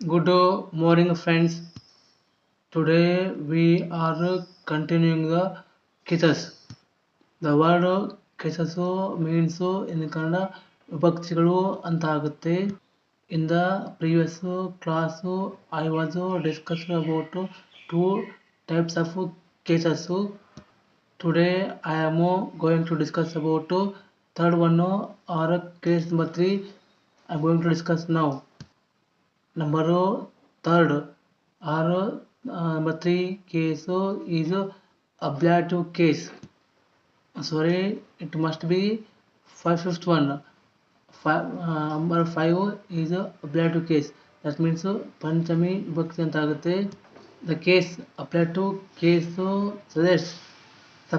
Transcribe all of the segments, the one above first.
Good morning, friends. Today we are continuing the kisses The word kisses means in kannada ವಿಭಕ್ತಿಗಳು ಅಂತ ಆಗುತ್ತೆ in the previous class I was discussing about two types of cases. Today I am going to discuss about third one or case number i am going to discuss now. Number third or number three case is ablative case sorry it must be five fifth one number five is ablative case that mean पंचमी विभक्ति अंत the case ablative case suggest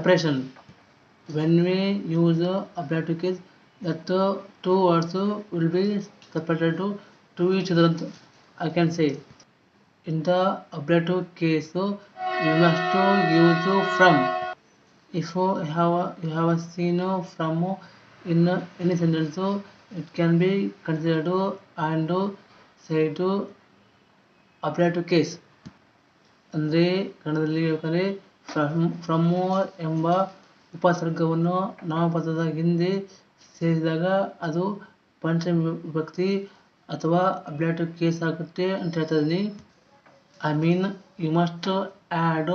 when we use ablative case that two words will to to each i can say in the ablative case you must to use from if you have you have seen from in any sentence it can be considered and said ablative case ಅಂದರೆ ಕನ್ನಡದಲ್ಲಿ ಹೇಳ್ಬೇಕಂದ್ರೆ from from ಎಂಬ ಉಪಸರ್ಗವನ್ನು ನಾಮಪದದ ಹಿಂದೆ ಸೇರಿದಾಗ ಅದು ಪಂಚಮಿ ವಿಭಕ್ತಿ ಅಥವಾ ಅಬ್ಲಾಟಿವ್ case ಆಗುತ್ತೆ ಅಂತ ಹೇಳ್ತಾ ಇದ್ದೀನಿ I mean you must add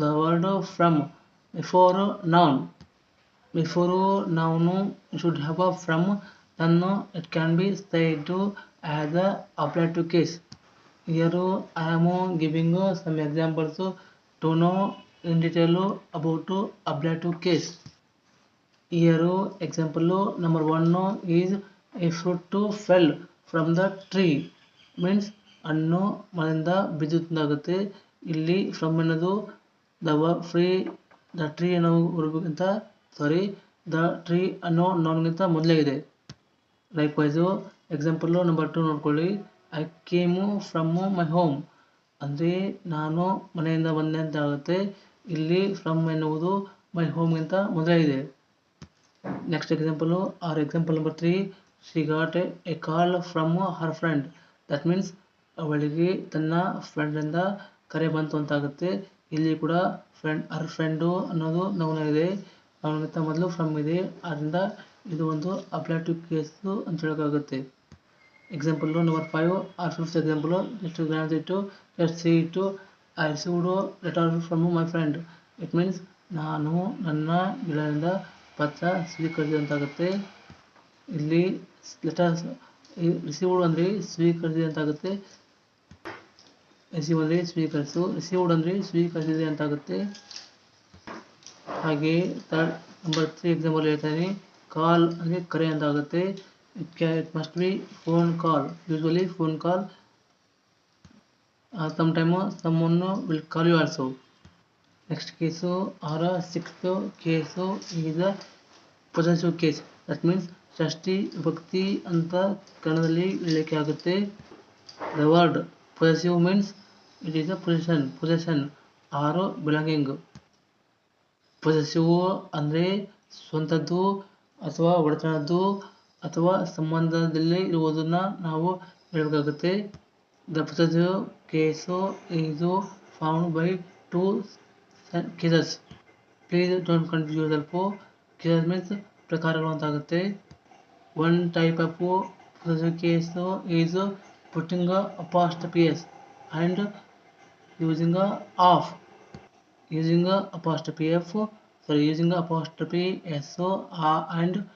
the word from before noun before noun should have a from then it can be said as a ablative case Here I am giving some examples to know in detail about ablative case. Here example number one is a fruit fell from the tree means ಹಣ್ಣು ಮನೆಯಿಂದ ಬಿದ್ದುತ್ತಾಗುತ್ತೆ ಇಲ್ಲಿ from ಅನ್ನೋದು the free the tree ಅನ್ನೋ ವರ್ಬ್ಗಿಂತ ಸಾರಿ the tree ಅನ್ನೋ ನಾನ್ಗಿಂತ ಇದೆ. Likewise example number two ನೋಡ್ಕೊಳ್ಳಿ. I came from my home ಅಂದರೆ ನಾನು ಮನೆಯಿಂದ ಬಂದೆ ಅಂತ ಆಗುತ್ತೆ ಇಲ್ಲಿ ಫ್ರಮ್ ಎನ್ನುವುದು ಮೈ ಹೋಮ್ಗಿಂತ ಇದೆ. Next example or example number three she got a call from her friend that means ಅವಳಿಗೆ ತನ್ನ ಫ್ರೆಂಡಿಂದ ಕರೆ ಬಂತು ಅಂತಾಗುತ್ತೆ. ಇಲ್ಲಿ ಕೂಡ ಫ್ರೆಂಡ್ ಹರ್ ಫ್ರೆಂಡು ಅನ್ನೋದು ನವನಾಗಿದೆ ಅವನಿಗಿಂತ ಮೊದಲು ಫ್ರಮ್ ಇದೆ. ಆದ್ದರಿಂದ ಇದು ಒಂದು ಅಪ್ಲಾಟಿವ್ ಕೇಸು ಅಂತ ಹೇಳೋಕ್ಕಾಗುತ್ತೆ. Example number five or fifth example next ಗ್ರಾನ್ಸ್ ಇಟ್ಟು ನೆಕ್ಸ್ಟ್ ಸಿ ಇಟ್ಟು I received letter from my friend it means ನಾನು ನನ್ನ ಗಿಡದಿಂದ ಪತ್ರ ಸ್ವೀಕರಿಸಿದಂತಾಗುತ್ತೆ. ಇಲ್ಲಿ ಲೆಟರ್ಸ್ ರಿಸೀವ್ಡ್ ಅಂದರೆ ಸ್ವೀಕರಿಸಿದೆ ಅಂತಾಗುತ್ತೆ ರಿಸೀವ್ ಅಂದರೆ ಸ್ವೀಕರಿಸು ರಿಸೀವ್ಡ್ ಅಂದರೆ ಸ್ವೀಕರಿಸಿದೆ ಅಂತಾಗುತ್ತೆ ಹಾಗೆ ಥರ್ಡ್ ನಂಬರ್ ತ್ರೀ ಎಕ್ಸಾಂಪಲ್ ಹೇಳ್ತಾನೆ ಕಾಲ್ ಅಂದರೆ ಕರೆ ಅಂತ ಆಗುತ್ತೆ it can it must be phone call usually phone call uh, sometime someone will call you also next case or sixth case is a possessive case that means ಷಷ್ಠಿ ಭಕ್ತಿ ಅಂತ ಕನ್ನಡದಲ್ಲಿ ಹೇಳಲಿಕ್ಕೆ ಆಗುತ್ತೆ. The word possessive means it is a position possession or belonging possessive ಅಂದರೆ ಸ್ವಂತದ್ದು ಅಥವಾ ಒಡೆತನದ್ದು ಅಥವಾ ಸಂಬಂಧದಲ್ಲಿ ಇರುವುದನ್ನು ನಾವು ಹೇಳಬೇಕಾಗುತ್ತೆ. ದ ಪೊಸೆಸಿವ್ ಕೇಸು ಇದು found by two cases please don't confuse ಸ್ವಲ್ಪ ಕೇಸಸ್ ಮೀನ್ಸ್ ಪ್ರಕಾರಗಳು ಅಂತಾಗುತ್ತೆ One type of case is putting a apostrophe s and using a of. Using a apostrophe f sorry using a apostrophe so uh, and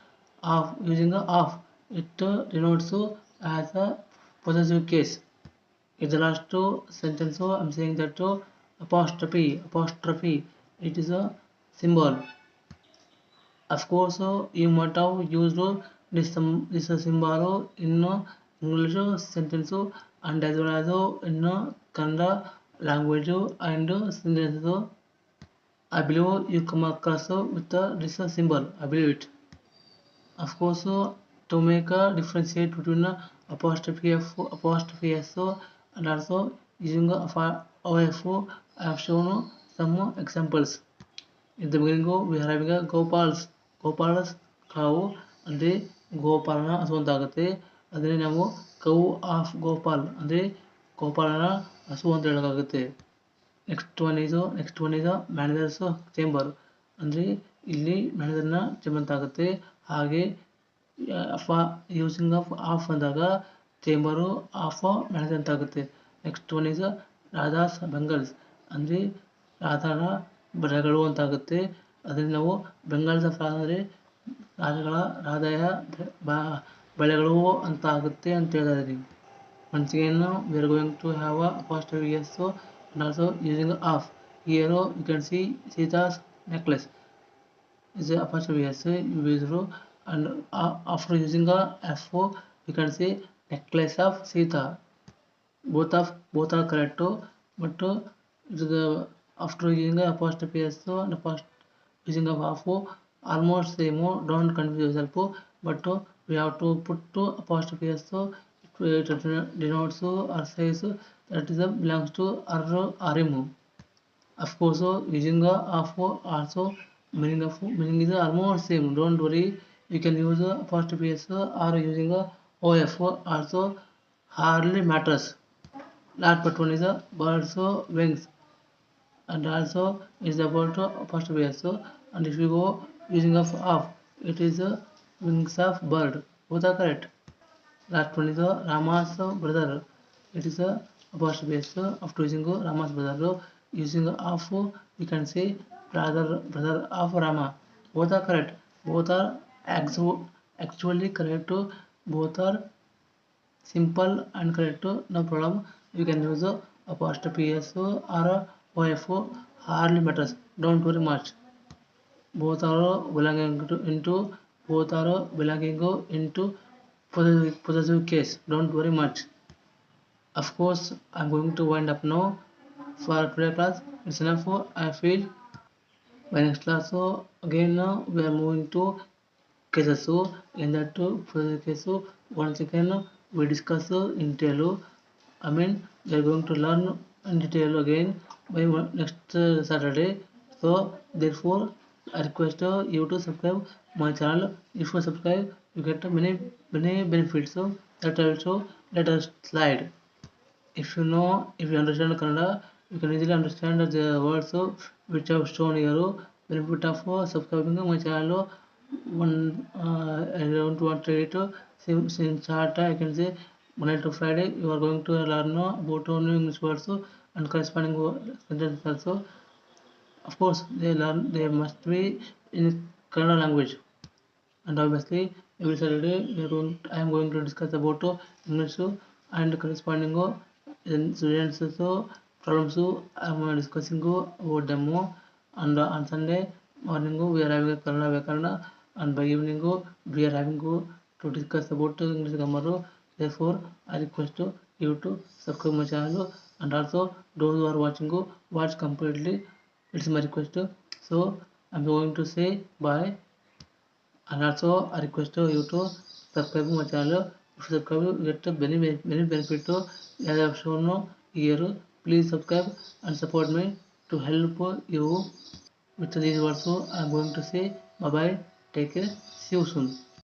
of. Using a of it denotes as a possessive case. In the last two sentence i'm saying that apostrophe apostrophe it is a symbol. Of course you might have used this సింబాలో ఎన్నో English sentence and Hyderabad ఎన్నో Kannada language and sentence. I believe you come across with this symbol I believe it of course to make differentiate between apostrophe f apostrophe s and also using f I hone some examples in the beginning we having Gopal's Gopal's కావు అంటే ಗೋಪಾಲನ ಹಸುವಂತಾಗುತ್ತೆ. ಅದನ್ನೇ ನಾವು cow of Gopal, ಅಂದರೆ ಗೋಪಾಲನ ಹಸು ಅಂತ ಹೇಳೋಕ್ಕಾಗುತ್ತೆ next one is next one is manager's chamber ಅಂದರೆ ಇಲ್ಲಿ ಮ್ಯಾನೇಜರ್ನ ಚೇಂಬರ್ ಅಂತ ಆಗುತ್ತೆ. ಹಾಗೆ ಯೂಸಿಂಗ್ ಆಫ್ ಆಫ್ ಅಂದಾಗ ಚೇಂಬರು ಆಫ್ ಮ್ಯಾನೇಜರ್ ಅಂತ ಆಗುತ್ತೆ. Next one is Radha's bangles ಅಂದರೆ ರಾಧಾನ ಬರಗಳು ಅಂತ ಆಗುತ್ತೆ. ಅದರಲ್ಲಿ ನಾವು ಬೆಂಗಲ್ಸ್ ಆಫ್ ಅಂದರೆ ರಾಧಗಳ ರಾಧೆಯ ಬಳೆಗಳು ಅಂತ ಆಗುತ್ತೆ ಅಂತ ಹೇಳ್ತಾ ಇದ್ದೀವಿ once again we are going to have a apostrophe yes so and also using of here you can see Sita's necklace is a apostrophe yes you use and uh, after using a F you can say necklace of Sita both of both are correct but uh, the after using a apostrophe s and apost using of half almost same don't confuse yourself but uh, we have to put to apostrophe s uh, so it denotes uh, or says that is a belongs to or remove of course using a of also meaning of meaning is almost same. Don't worry you can use apostrophe s or using a of also hardly matters. Last but one is a birds wings. And also is about apostrophe s and if you go using of of it is a wings of bird. Both are correct. Last one is a Rama's brother. It is a apostrophe s after using Rama's brother. Using of you can say brother brother of Rama. Both are correct. Both are actu- actually correct. Both are simple and correct. No problem. You can use apostrophe s or of hardly matters don't worry much both are belonging to, into both are belonging into possessive, possessive case. Don't worry much. Of course i'm going to wind up now. For today class it's enough i feel. By next class so again now we are moving to cases. So in that uh, possessive case so once again uh, we discuss uh, in detail. I mean we are going to learn in detail again by next uh, saturday. So therefore i request uh, you to subscribe my channel if you subscribe you get many many benefits so that also let us slide if you know if you understand kannada you can easily understand the words uh, which i have shown here benefit of uh, subscribing my channel one uh, i don't want to read it i can say monday to friday you are going to learn uh, about new english words and corresponding sentences also of course they learn they must be in kannada language and obviously every Saturday we are going I am going to discuss about English and corresponding in students problems I am discussing about them and on Sunday morning we are having a Kannada Vyakarana and by evening we are having to discuss about English grammar therefore I request you to subscribe my channel and also those who are watching watch completely it's my request uh, so I'm going to say bye and also I request you to subscribe my channel. If you subscribe, you get many many benefit as I have shown here. Please subscribe and support me to help you with these words. I am going to say bye bye. Take care. See you soon.